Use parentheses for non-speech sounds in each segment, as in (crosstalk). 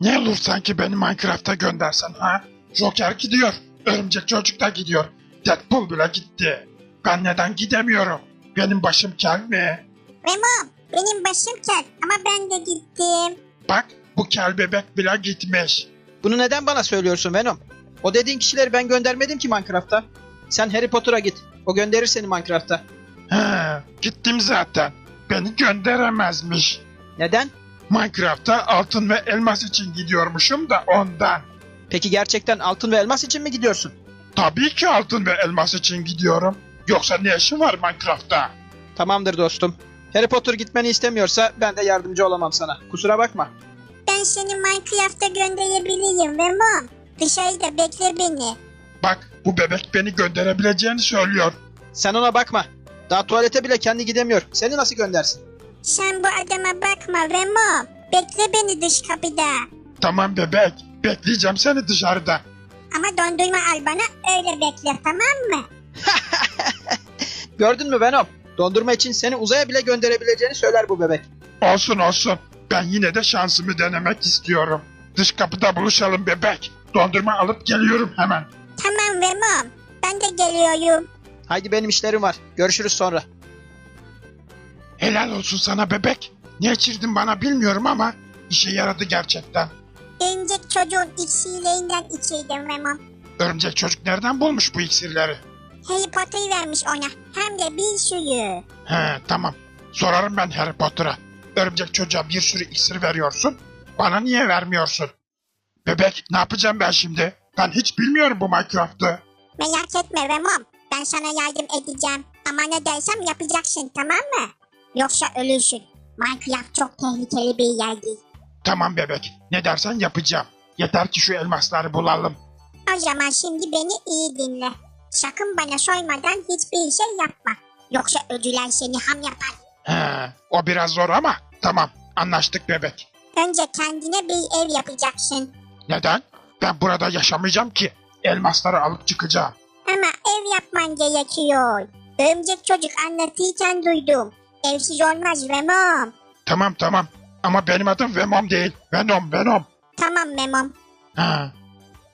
Ne olur sanki beni Minecraft'a göndersen ha? Joker gidiyor. Örümcek çocuk da gidiyor. Deadpool bile gitti. Ben neden gidemiyorum? Benim başım kel mi? Remo benim başım kel ama ben de gittim. Bak bu kel bebek bile gitmiş. Bunu neden bana söylüyorsun Venom? O dediğin kişileri ben göndermedim ki Minecraft'a. Sen Harry Potter'a git. O gönderir seni Minecraft'a. He, gittim zaten. Beni gönderemezmiş. Neden? Minecraft'a altın ve elmas için gidiyormuşum da ondan. Peki gerçekten altın ve elmas için mi gidiyorsun? Tabii ki altın ve elmas için gidiyorum. Yoksa ne işim var Minecraft'ta? Tamamdır dostum. Harry Potter gitmeni istemiyorsa ben de yardımcı olamam sana. Kusura bakma. Ben seni Minecraft'a gönderebilirim Remo. Dışarıda bekle beni. Bak bu bebek beni gönderebileceğini söylüyor. Sen ona bakma. Daha tuvalete bile kendi gidemiyor. Seni nasıl göndersin? Sen bu adama bakma Remo. Bekle beni dış kapıda. Tamam bebek, bekleyeceğim seni dışarıda. Ama dondurma al bana öyle bekle tamam mı? (laughs) Gördün mü Venom? Dondurma için seni uzaya bile gönderebileceğini söyler bu bebek. Olsun olsun. Ben yine de şansımı denemek istiyorum. Dış kapıda buluşalım bebek. Dondurma alıp geliyorum hemen. Tamam Remo. Ben de geliyorum. Haydi benim işlerim var. Görüşürüz sonra. Helal olsun sana bebek. Ne içirdin bana bilmiyorum ama işe yaradı gerçekten. Örümcek çocuğun iksirlerinden içeydim Remo. Örümcek çocuk nereden bulmuş bu iksirleri? Harry Potter'ı vermiş ona. Hem de bir sürü. He tamam. Sorarım ben Harry Potter'a. Örümcek çocuğa bir sürü iksir veriyorsun. Bana niye vermiyorsun? Bebek ne yapacağım ben şimdi? Ben hiç bilmiyorum bu Minecraft'ı. Merak etme Remo. Ben sana yardım edeceğim. Ama ne dersem yapacaksın tamam mı? Yoksa ölürsün. Minecraft çok tehlikeli bir yer değil. Tamam bebek. Ne dersen yapacağım. Yeter ki şu elmasları bulalım. O zaman şimdi beni iyi dinle. Sakın bana soymadan hiçbir şey yapma. Yoksa ödüler seni ham yapar. He, o biraz zor ama tamam anlaştık bebek. Önce kendine bir ev yapacaksın. Neden? Ben burada yaşamayacağım ki. Elmasları alıp çıkacağım. Ama ev yapman gerekiyor. Örümcek çocuk anlatırken duydum. Evsiz olmaz Remo. Tamam tamam. Ama benim adım Venom değil. Venom Venom. Tamam Memom. Ha.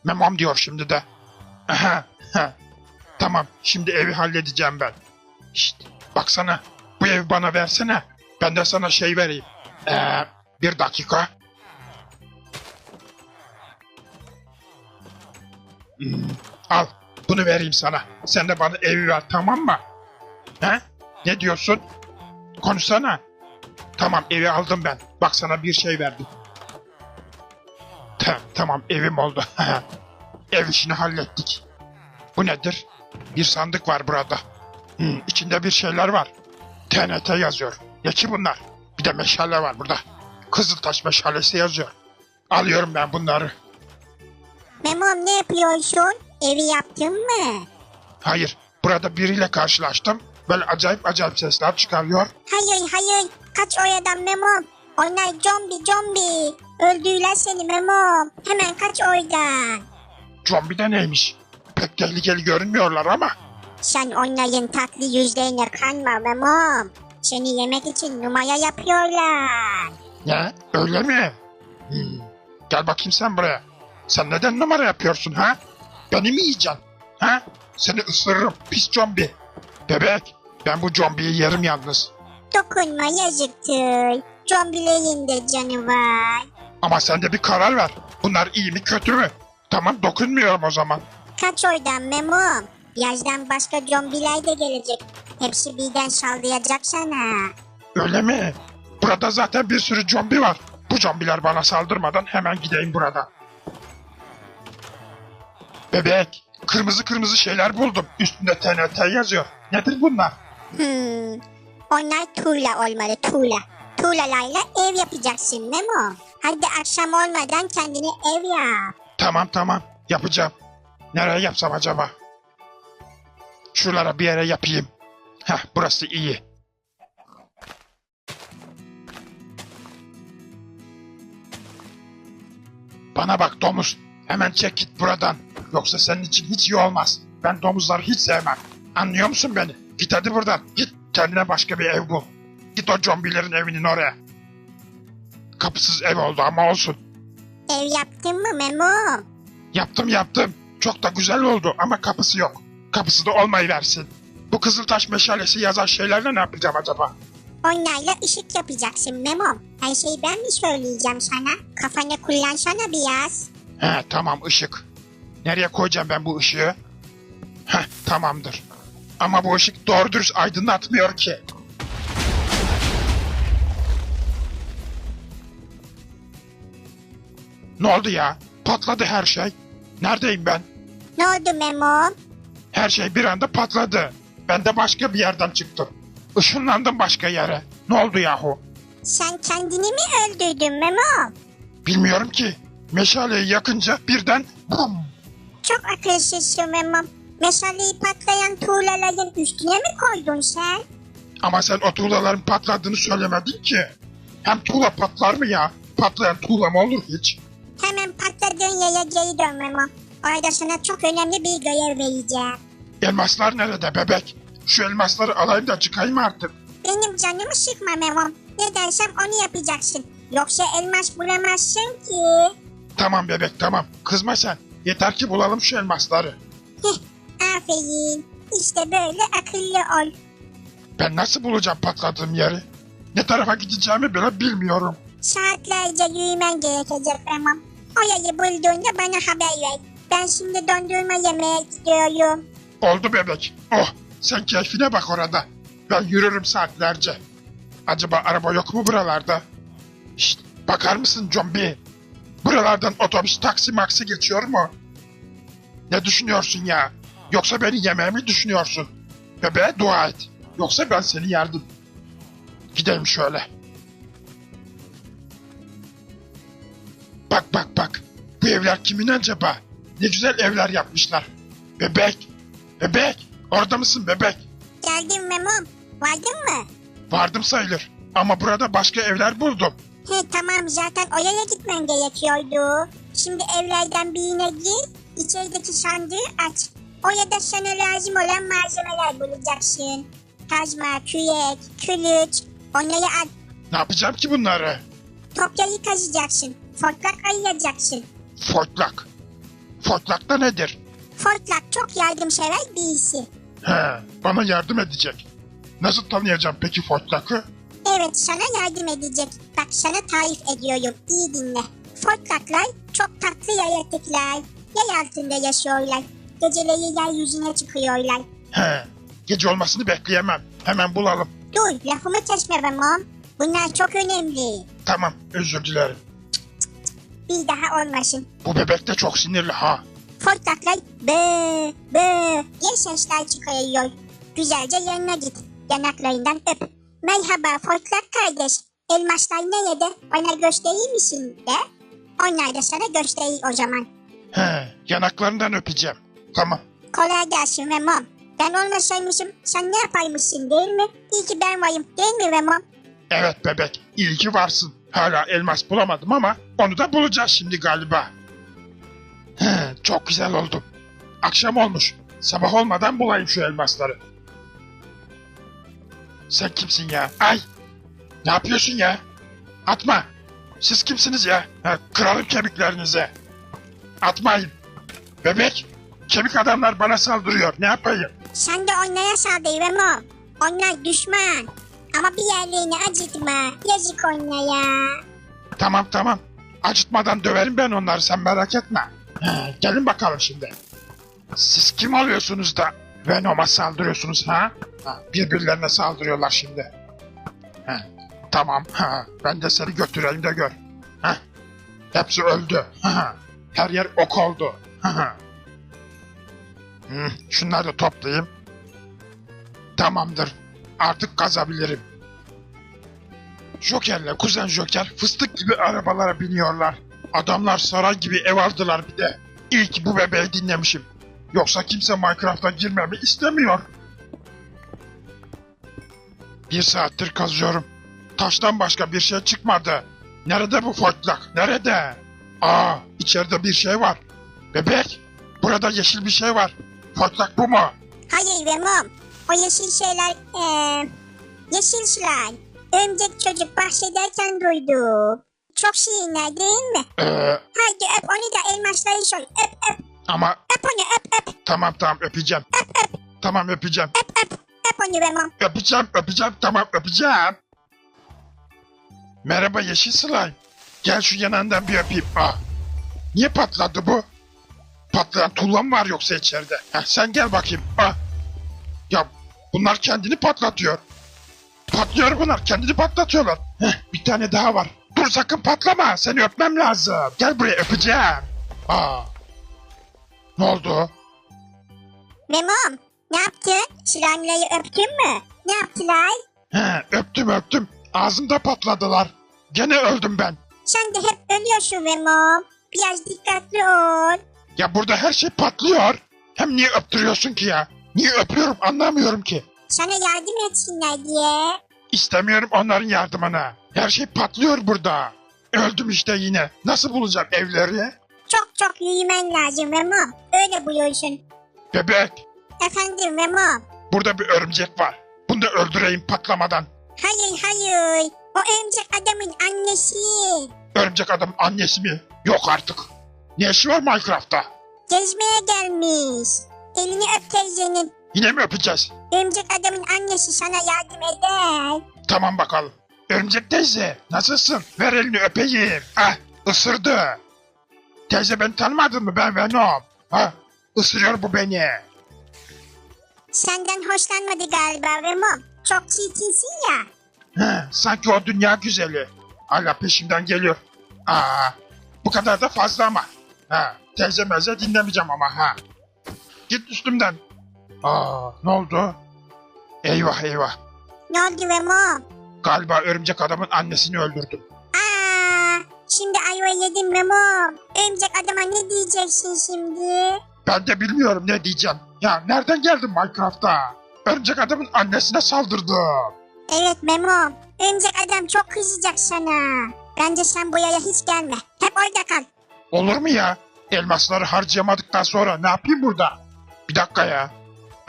Memom diyor şimdi de. Aha, ha. Tamam şimdi evi halledeceğim ben. Şşt baksana bu evi bana versene. Ben de sana şey vereyim. Ee, bir dakika. Hmm, al bunu vereyim sana. Sen de bana evi ver tamam mı? He? Ne diyorsun? Konuşsana. Tamam evi aldım ben. Bak sana bir şey verdim. Ta- tamam evim oldu. (laughs) Ev işini hallettik. Bu nedir? Bir sandık var burada. Hmm, içinde bir şeyler var. TNT yazıyor. Ne ki bunlar? Bir de meşale var burada. Kızıltaş meşalesi yazıyor. Alıyorum ben bunları. Memom ne yapıyorsun? Evi yaptın mı? Hayır, burada biriyle karşılaştım. Böyle acayip acayip sesler çıkarıyor. Hayır hayır. Kaç oradan Memom. Onlar zombi zombi. Öldüler seni Memom. Hemen kaç oradan. Zombi de neymiş? Pek tehlikeli görünmüyorlar ama. Sen onların tatlı yüzlerine kanma Memom. Seni yemek için numara yapıyorlar. Ne? Öyle mi? Hmm. Gel bakayım sen buraya. Sen neden numara yapıyorsun ha? Beni mi yiyeceksin? Ha? Seni ısırırım pis zombi. Bebek ben bu zombiyi yerim yalnız. Dokunma yazıktır. Zombilerin de canı var. Ama sen de bir karar ver. Bunlar iyi mi kötü mü? Tamam dokunmuyorum o zaman. Kaç oradan Memom. Birazdan başka zombiler de gelecek. Hepsi birden saldıracak sana. Öyle mi? Burada zaten bir sürü zombi var. Bu zombiler bana saldırmadan hemen gideyim buradan. Bebek, kırmızı kırmızı şeyler buldum. Üstünde TNT yazıyor. Nedir bunlar? Hmm. Onlar tuğla olmalı tuğla. Tuğlalarla ev yapacaksın Memo. Hadi akşam olmadan kendine ev yap. Tamam tamam, yapacağım. Nereye yapsam acaba? Şuralara bir yere yapayım. Heh, burası iyi. Bana bak domuz. Hemen çek git buradan. Yoksa senin için hiç iyi olmaz. Ben domuzları hiç sevmem. Anlıyor musun beni? Git hadi buradan. Git kendine başka bir ev bul. Git o zombilerin evinin oraya. Kapısız ev oldu ama olsun. Ev yaptın mı Memo? Yaptım yaptım. Çok da güzel oldu ama kapısı yok. Kapısı da olmayı versin. Bu Kızıltaş meşalesi yazan şeylerle ne yapacağım acaba? Onlarla ışık yapacaksın Memo. Her şeyi ben mi söyleyeceğim sana? Kafanı kullansana biraz. He tamam ışık. Nereye koyacağım ben bu ışığı? Heh tamamdır. Ama bu ışık doğru dürüst aydınlatmıyor ki. Ne oldu ya? Patladı her şey. Neredeyim ben? Ne oldu Memo? Her şey bir anda patladı. Ben de başka bir yerden çıktım. Işınlandım başka yere. Ne oldu yahu? Sen kendini mi öldürdün Memo? Bilmiyorum ki. Meşaleyi yakınca birden bum. Çok akılsızsın Memo. Meşaleyi patlayan tuğlaların üstüne mi koydun sen? Ama sen o tuğlaların patladığını söylemedin ki. Hem tuğla patlar mı ya? Patlayan tuğla mı olur hiç? Hemen patladığın yere geri dön Memo. Orada sana çok önemli bir görev vereceğim. Elmaslar nerede bebek? Şu elmasları alayım da çıkayım artık. Benim canımı sıkma Memo. Ne dersem onu yapacaksın. Yoksa elmas bulamazsın ki. Tamam bebek tamam. Kızma sen. Yeter ki bulalım şu elmasları. Heh, aferin. İşte böyle akıllı ol. Ben nasıl bulacağım patladığım yeri? Ne tarafa gideceğimi bile bilmiyorum. Saatlerce yürümen gerekecek Memo. O yeri bulduğunda bana haber ver. Ben şimdi dondurma yemeye gidiyorum. Oldu bebek. Oh sen keyfine bak orada. Ben yürürüm saatlerce. Acaba araba yok mu buralarda? Şşt bakar mısın Combi? Buralardan otobüs taksi maksi geçiyor mu? Ne düşünüyorsun ya? Yoksa beni yemeye mi düşünüyorsun? Bebeğe dua et. Yoksa ben seni yerdim. Gidelim şöyle. Bak bak bak. Bu evler kimin acaba? Ne güzel evler yapmışlar. Bebek. Bebek. Orada mısın bebek? Geldim Memo. Vardın mı? Vardım sayılır. Ama burada başka evler buldum. He tamam zaten oraya gitmen gerekiyordu. Şimdi evlerden birine gir, içerideki sandığı aç. Orada sana lazım olan malzemeler bulacaksın. Kazma, kürek, külüç, onları al. Ne yapacağım ki bunları? Topları kazacaksın. Fortlak ayıracaksın. Fortlak. Fortlak da nedir? Fortlak çok yardımsever birisi. He, bana yardım edecek. Nasıl tanıyacağım peki Fortlak'ı? Evet sana yardım edecek. Bak sana tarif ediyorum. İyi dinle. Fortlaklar çok tatlı yaratıklar. Yer altında yaşıyorlar. Geceleri yeryüzüne çıkıyorlar. He, gece olmasını bekleyemem. Hemen bulalım. Dur lafımı kesme be mom. Bunlar çok önemli. Tamam, özür dilerim. Bir daha olmasın. Bu bebek de çok sinirli ha. Fortlaklar bı bı diye sesler çıkarıyor. Güzelce yanına git. Yanaklarından öp. Merhaba Fortlak kardeş. Elmaslar nerede? Bana gösterir misin de? Onlar da sana gösterir o zaman. He, yanaklarından öpeceğim. Tamam. Kolay gelsin ve mom. Ben olmasaymışım sen ne yaparmışsın değil mi? İyi ki ben varım değil mi ve mom? Evet bebek, iyi ki varsın. Hala elmas bulamadım ama onu da bulacağız şimdi galiba. He, çok güzel oldu. Akşam olmuş. Sabah olmadan bulayım şu elmasları. Sen kimsin ya? Ay! Ne yapıyorsun ya? Atma! Siz kimsiniz ya? Ha, kırarım kemiklerinize. Atmayın. Bebek, kemik adamlar bana saldırıyor. Ne yapayım? Sen de onlara saldır ve mom. Onlar düşman. Ama bir yerlerini acıtma. Yazık onlara. Tamam tamam. Acıtmadan döverim ben onları sen merak etme. He, gelin bakalım şimdi. Siz kim oluyorsunuz da Venom'a saldırıyorsunuz ha? ha birbirlerine saldırıyorlar şimdi. He, tamam. Ha, ben de seni götüreyim de gör. Ha, hepsi öldü. Ha, her yer ok oldu. Ha, Hı, şunları da toplayayım. Tamamdır. Artık kazabilirim. Joker'le kuzen Joker fıstık gibi arabalara biniyorlar. Adamlar saray gibi ev aldılar bir de. İyi ki bu bebeği dinlemişim. Yoksa kimse Minecraft'a girmemi istemiyor. Bir saattir kazıyorum. Taştan başka bir şey çıkmadı. Nerede bu fortlak? Nerede? Aa, içeride bir şey var. Bebek, burada yeşil bir şey var. Fortlak bu mu? Hayır ve mom. O yeşil şeyler eee yeşil slime. Örümcek çocuk bahsederken duydum. Çok şirinler değil mi? Ee, Haydi öp onu da elmasları soy. Öp öp Ama öp onu öp öp tamam tamam öpeceğim. Tamam öpeceğim. öp öp. Öp onu Memo. Öpeceğim, öpeceğim, tamam öpeceğim. Merhaba Yeşil Slime. Gel şu yanağından bir öpeyim. Ah. Niye patladı bu? Patlayan tuğla mı var yoksa içeride? Heh, sen gel bakayım. Ah. Ya bunlar kendini patlatıyor. Patlıyor bunlar, kendini patlatıyorlar. Heh, bir tane daha var. Dur sakın patlama, seni öpmem lazım. Gel buraya öpeceğim. Aa. Ne oldu? Memo ne yaptın? Slime'ları öptün mü? Ne yaptılar? He, öptüm öptüm. Ağzımda patladılar. Gene öldüm ben. Sen de hep ölüyorsun Memo. Biraz dikkatli ol. Ya burada her şey patlıyor. Hem niye öptürüyorsun ki ya? Niye öpüyorum anlamıyorum ki. Sana yardım etsinler diye. İstemiyorum onların yardımını. Her şey patlıyor burada. Öldüm işte yine. Nasıl bulacağım evleri? Çok çok yürümen lazım Memo. Öyle buluyorsun. Bebek, Efendim Memo. burada bir örümcek var. Bunu da öldüreyim patlamadan. Hayır hayır. O örümcek adamın annesi. Örümcek adam annesi mi? Yok artık. Ne işi var Minecraft'ta? Gezmeye gelmiş. Elini öp teyzenin. Yine mi öpeceğiz? Örümcek adamın annesi sana yardım eder. Tamam bakalım. Örümcek teyze nasılsın? Ver elini öpeyim. Ah ısırdı. Teyze beni tanımadın mı ben Venom? Ha ısırıyor bu beni. Senden hoşlanmadı galiba Memo. Çok çirkinsin ya. He, sanki o dünya güzeli. Hala peşimden geliyor. Aa, bu kadar da fazla ama. Ha, teyze meze dinlemeyeceğim ama ha. Git üstümden. Aa, ne oldu? Eyvah eyvah. Ne oldu Memo? Galiba örümcek adamın annesini öldürdüm. Aa, şimdi ayva yedim Memo. Örümcek adama ne diyeceksin şimdi? Ben de bilmiyorum ne diyeceğim. Ya nereden geldin Minecraft'a? Örümcek adamın annesine saldırdım. Evet Memo. Örümcek adam çok kızacak sana. Bence sen bu yaya hiç gelme. Hep orada kal. Olur mu ya? Elmasları harcayamadıktan sonra ne yapayım burada? Bir dakika ya.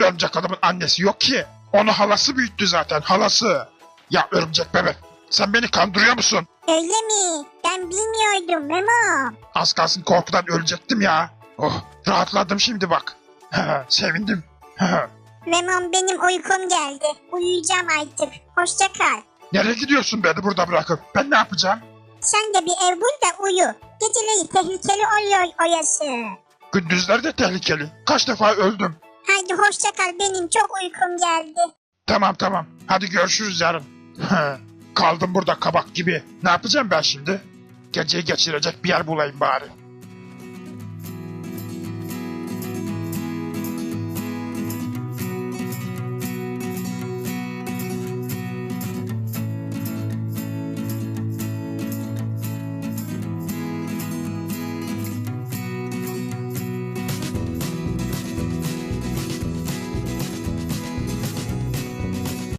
Örümcek adamın annesi yok ki. Onu halası büyüttü zaten halası. Ya örümcek bebek sen beni kandırıyor musun? Öyle mi? Ben bilmiyordum Memo. Az kalsın korkudan ölecektim ya. Oh rahatladım şimdi bak. (laughs) Sevindim. (laughs) Memom benim uykum geldi. Uyuyacağım artık. Hoşça kal. Nereye gidiyorsun beni burada bırakıp? Ben ne yapacağım? Sen de bir ev bul da uyu. Geceleri tehlikeli oluyor oyası. Gündüzler de tehlikeli. Kaç defa öldüm. Haydi hoşça kal benim çok uykum geldi. Tamam tamam. Hadi görüşürüz yarın. (laughs) Kaldım burada kabak gibi. Ne yapacağım ben şimdi? Geceyi geçirecek bir yer bulayım bari.